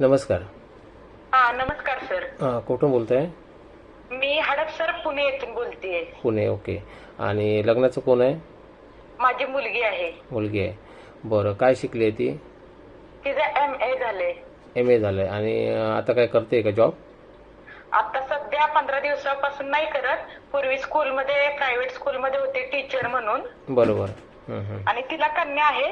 नमस्कार. हा नमस्कार सर. अ, कुठून बोलताय? मी हडपसर पुणे येथून बोलतेय. पुणे ओके. आणि लग्नाचं कोण आहे? माझी मुलगी आहे. मुलगी आहे. बरं काय शिकली आहे ती? तिचं एम ए झाले एम ए झालं आहे आणि अ, आता काय करते का जॉब आता सध्या पंधरा दिवसापासून नाही करत. पूर्वी स्कूलमध्ये प्रायव्हेट स्कूलमध्ये होते टीचर म्हणून. बरोबर. हं, हं. आणि तिला कन्या आहे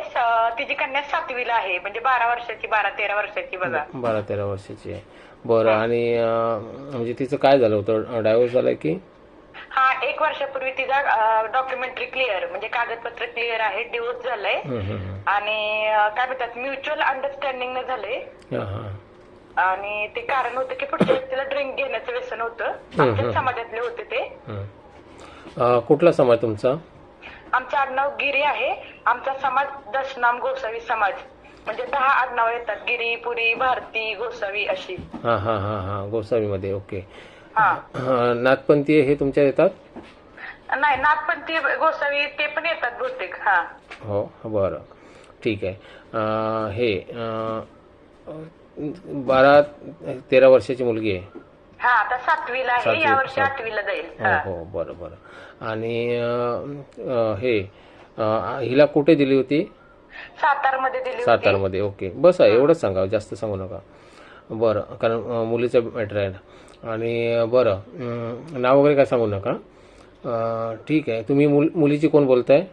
तिची कन्या सातवीला आहे म्हणजे बारा वर्षाची बारा तेरा वर्षाची बघा. बारा तेरा वर्षाची आहे. बरं आणि म्हणजे तिचं काय झालं होतं? डायव्होर्स झाला की? हा एक वर्षापूर्वी तिचा डॉक्युमेंटरी क्लिअर म्हणजे कागदपत्र क्लिअर आहे डिवोर्स झालंय. आणि काय म्हणतात म्युच्युअल अंडरस्टँडिंग न झाले हां हां. आणि ते कारण होतं की पुढच्या व्यक्तीला ड्रिंक घेण्याचं व्यसन होतं. आमच्याच समाजातले होते ते. कुठला समाज तुमचा? आमचं आडनाव गिरी आहे. आमचा समाज दशनाम गोसावी समाज. म्हणजे दहा आडनाव येतात. गिरी पुरी भारती गोसावी अशी. हां हां हां हां. गोसावीमध्ये ओके. हा. अ, नाथपंथी हे तुमच्या येतात? नाही नागपंथी गोसावी ते पण येतात बहुतेक. हा. हो बरं. ठीक आहे. अं, हे अं, बारा तेरा वर्षाची मुलगी आहे. हा आता सातवीला आहे. सातवी, या वर्षी सात- आठवीला जाईल. हो हा. हो बरं बरं. आणि अं, अं, हे अं, हिला कुठे दिली होती? सातारमध्ये दिली होती. सातारमध्ये ओके. बस आहे एवढंच सांगा जास्त सांगू नका. बरं कारण अं, मुलीचं मॅटर आहे ना. आणि अं, बरं अं, नाव वगैरे काय सांगू नका. अं, ठीक आहे. तुम्ही मुल मुलीची कोण बोलताय?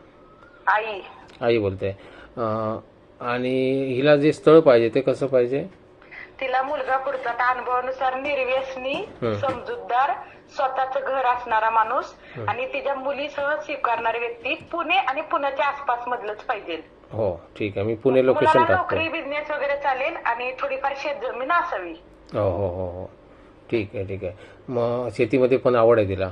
आई. आई बोलते. अं, आणि हिला जे स्थळ पाहिजे ते कसं पाहिजे? पुढचा अनुभवानुसार निर्व्यसनी. समजूतदार स्वतःच घर असणारा माणूस आणि तिच्या मुलीसह स्वीकारणारी व्यक्ती पुणे आणि पुण्याच्या आसपास मधलंच पाहिजे. हो ठीक आहे. मी पुणे लोकेशन नोकरी बिझनेस वगैरे चालेल आणि थोडीफार शेतजमीन असावी. हो हो हो हो. ठीक आहे ठीक आहे. मग शेतीमध्ये पण आवड आहे तिला?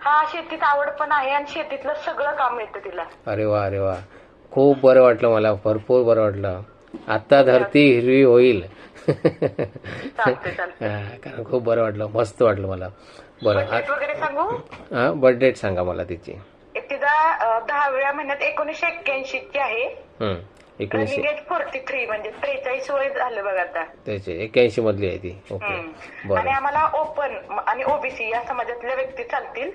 हा शेतीत आवड पण आहे आणि शेतीतलं सगळं काम येतं तिला. अरे वा अरे वा. खूप बरं वाटलं मला. भरपूर बरं वाटलं. आता धरती हिरवी होईल. कारण खूप बरं वाटलं मस्त वाटलं मला. बरं हां बर्थ डेट सांगा? मला तिची. तिचा दहाव्या महिन्यात एकोणीशे एक्क्याऐंशी ची आहे. हं, एज फोर्टी थ्री म्हणजे त्रेचाळीस वय झालं बघा आता. त्याचे एक्क्याऐंशी मधली आहे ती. ओके. आणि आम्हाला ओपन आणि ओबीसी या समाजातल्या व्यक्ती चालतील.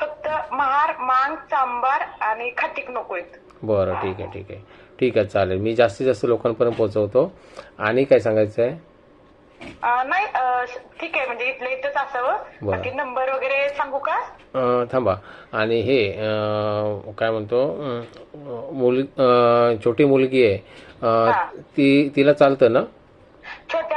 फक्त महार मांग चांबार आणि खाटीक नकोयत बरं ठीक आहे ठीक आहे. ठीक आहे चालेल. मी जास्तीत जास्त लोकांपर्यंत पोहोचवतो. आणि काय सांगायचं आहे? नाही ठीक आहे म्हणजे इथलं इथंच असावं. नंबर वगैरे सांगू का? थांबा. आणि हे काय म्हणतो मुल छोटी मुलगी आहे. ती तिला चालतं ना?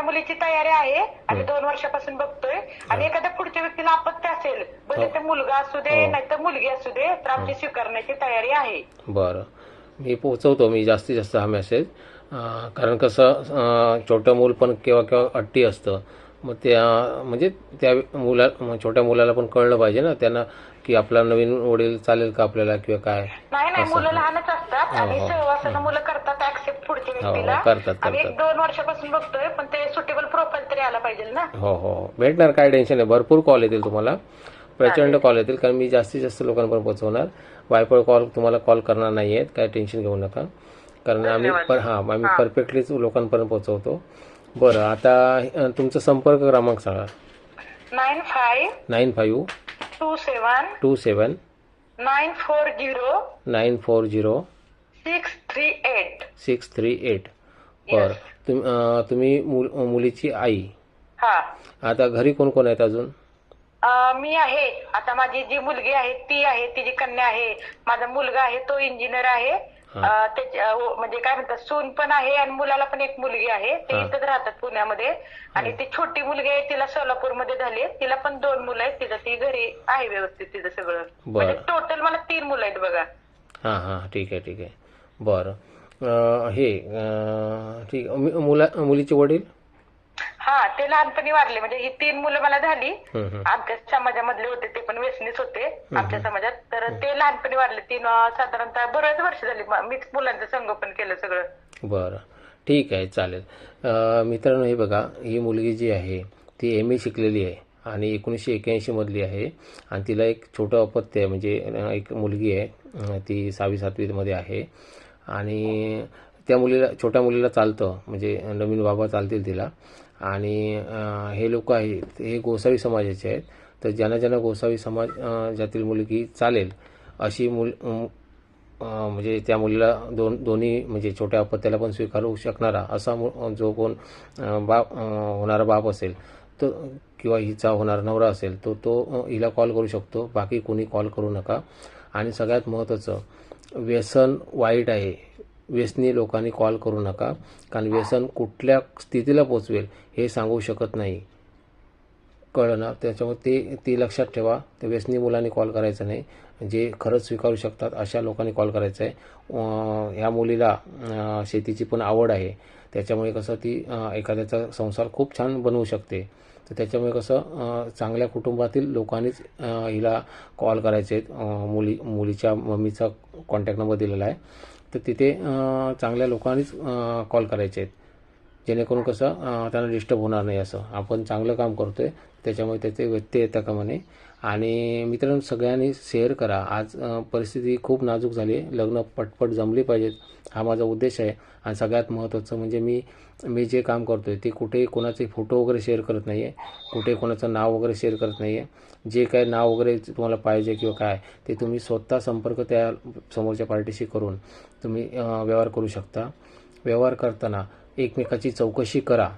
छोट्या मुलीची तयारी आहे. आणि दोन वर्षापासून बघतोय. आणि एखाद्या पुढच्या व्यक्तीला अपत्य असेल भले ते मुलगा असू दे हो. नाही तर मुलगी असू दे तर आमची स्वीकारण्याची तयारी आहे. बरं. मी पोचवतो मी जास्तीत जास्त हा मेसेज कारण कसं छोटं मूल पण केव्हा केव्हा अट्टी असतं. मग त्या म्हणजे त्या मुला छोट्या मुलाला पण कळलं पाहिजे ना त्यांना की आपला नवीन वडील चालेल का आपल्याला किंवा काय? नाही नाही मुलं लहानच असतात. आणि हो. सहवासानं मुलं करतात पुढच्या हो, व्यक्तीला. करतात, आणि एक करतात. दोन वर्षापासून बघतोय पण ते सुटेबल प्रोफाईल तरी आला पाहिजे ना. हो हो हो. भेटणार काय टेन्शन नाही. भरपूर कॉल येतील तुम्हाला. प्रचंड कॉल येतील कारण मी जास्तीत जास्त लोकांपर्यंत पोहोचवणार. वायपळ कॉल तुम्हाला कॉल करणार नाही आहेत काय टेन्शन घेऊ नका. कारण आम्ही पर हां आम्ही परफेक्टलीच लोकांपर्यंत पोहोचवतो. बरं आता अं, तुमचा संपर्क क्रमांक सांगा. Nine five nine five two seven two seven nine four zero nine four zero six three eight. Six three eight. बरं. तुम अं, तुम्ही मुल मुलीची आई. हा. आता घरी कोण कोण आहेत अजून? अं, मी आहे. आता माझी जी मुलगी आहे ती आहे तिची कन्या आहे. माझा मुलगा आहे तो इंजिनियर आहे. हा. अं, त्याच्या- अं, म्हणजे काय म्हणतात सून पण आहे आणि मुलाला पण एक मुलगी आहे. ते हा. इथंच राहतात पुण्यामध्ये. आणि ती छोटी मुलगी आहे तिला सोलापूरमध्ये झाली आहे. तिला पण दोन मुलं आहेत. तिचं ती घरी आहे व्यवस्थित तिचं सगळं. बरं. म्हणजे टोटल मला तीन मुलं आहेत बघा. हां हां ठीक आहे ठीक आहे. बरं. हे ठीक मुला मुलीचे वडील? हा ते लहानपणी वारले. म्हणजे ही तीन मुलं मला झाली. आमच्या समाजामधले होते ते पण व्यसनीच होते आमच्या समाजात. तर ते लहानपणी वारले. तीन साधारणतः बरेच वर्ष झाली. मीच मुलांचं संगोपन केलं सगळं. बरं. ठीक आहे चालेल. मित्रांनो हे बघा ही मुलगी जी आहे ती एम ए शिकलेली आहे आणि एकोणीसशे एक्याऐंशीमधली आहे आणि तिला एक छोटं अपत्य आहे. म्हणजे एक मुलगी आहे ती सहावी सातवीमध्ये आहे. आणि त्या मुलीला छोट्या मुलीला चालतं. म्हणजे नवीन बाबा चालतील तिला. आणि हे लोक आहेत हे गोसावी समाजाचे आहेत. तर ज्यांना ज्यांना गोसावी समाज ज्यातील मुलगी चालेल अशी मुल म्हणजे त्या मुलीला दोन दोन्ही म्हणजे छोट्या अपत्याला पण स्वीकारू शकणारा असा मु- जो कोण बाप होणारा बाप असेल तो किंवा हिचा होणारा नवरा असेल तो तो हिला कॉल करू शकतो. बाकी कोणी कॉल करू नका. आणि सगळ्यात महत्त्वाचं व्यसन वाईट आहे. व्यसनी लोकांनी कॉल करू नका. कारण व्यसन कुठल्या स्थितीला पोचवेल हे सांगू शकत नाही. कळणार त्याच्यामुळे ते ती लक्षात ठेवा. ते व्यसनी मुलांनी कॉल करायचा नाही. जे खरंच स्वीकारू शकतात अशा लोकांनी कॉल करायचा आहे ह्या मुलीला शेतीची पण आवड आहे. त्याच्यामुळे कसं ती एखाद्याचा संसार खूप छान बनवू शकते. तर त्याच्यामुळे कसं चांगल्या कुटुंबातील लोकांनीच हिला कॉल करायचे आहेत. मुली मुलीच्या मम्मीचा कॉन्टॅक्ट नंबर दिलेला आहे. तर तिथे चांगल्या लोकांनीच कॉल करायचे आहेत. जेणेकरून कसं त्यांना डिस्टर्ब होणार नाही असं. आपण चांगलं काम करतोय त्याच्यामुळे त्याचे व्यत्यय येता का म्हणे. आणि मित्रांनो सगळ्यांनी शेअर करा. आज परिस्थिती खूप नाजूक झाली आहे. लग्न पटपट जमली पाहिजेत हा माझा उद्देश आहे. आणि सगळ्यात महत्त्वाचं म्हणजे मी मी जे काम करतो आहे ते कुठेही कोणाचे फोटो वगैरे शेअर करत नाही आहे कुठे कोणाचं नाव वगैरे शेअर करत नाही आहे जे काय नाव वगैरे तुम्हाला पाहिजे किंवा काय ते तुम्ही स्वतः संपर्क त्या समोरच्या पार्टीशी करून तुम्ही व्यवहार करू शकता. व्यवहार करताना एकमेकाची चौकशी करा.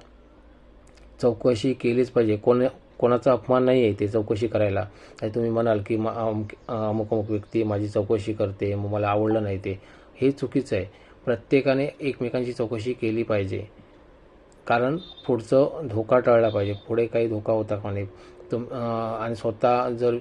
चौकशी केलीच पाहिजे. कोण कोणाचा अपमान नाही आहे ते चौकशी करायला. आणि तुम्ही म्हणाल की मा- अमुक अमुक अमुक व्यक्ती माझी चौकशी करते मग मला आवडलं नाही ते. हे चुकीचं आहे. प्रत्येकाने एकमेकांची चौकशी केली पाहिजे. कारण पुढचं धोका टळला पाहिजे. पुढे काही धोका होता का नाही. तुम आणि स्वतः जर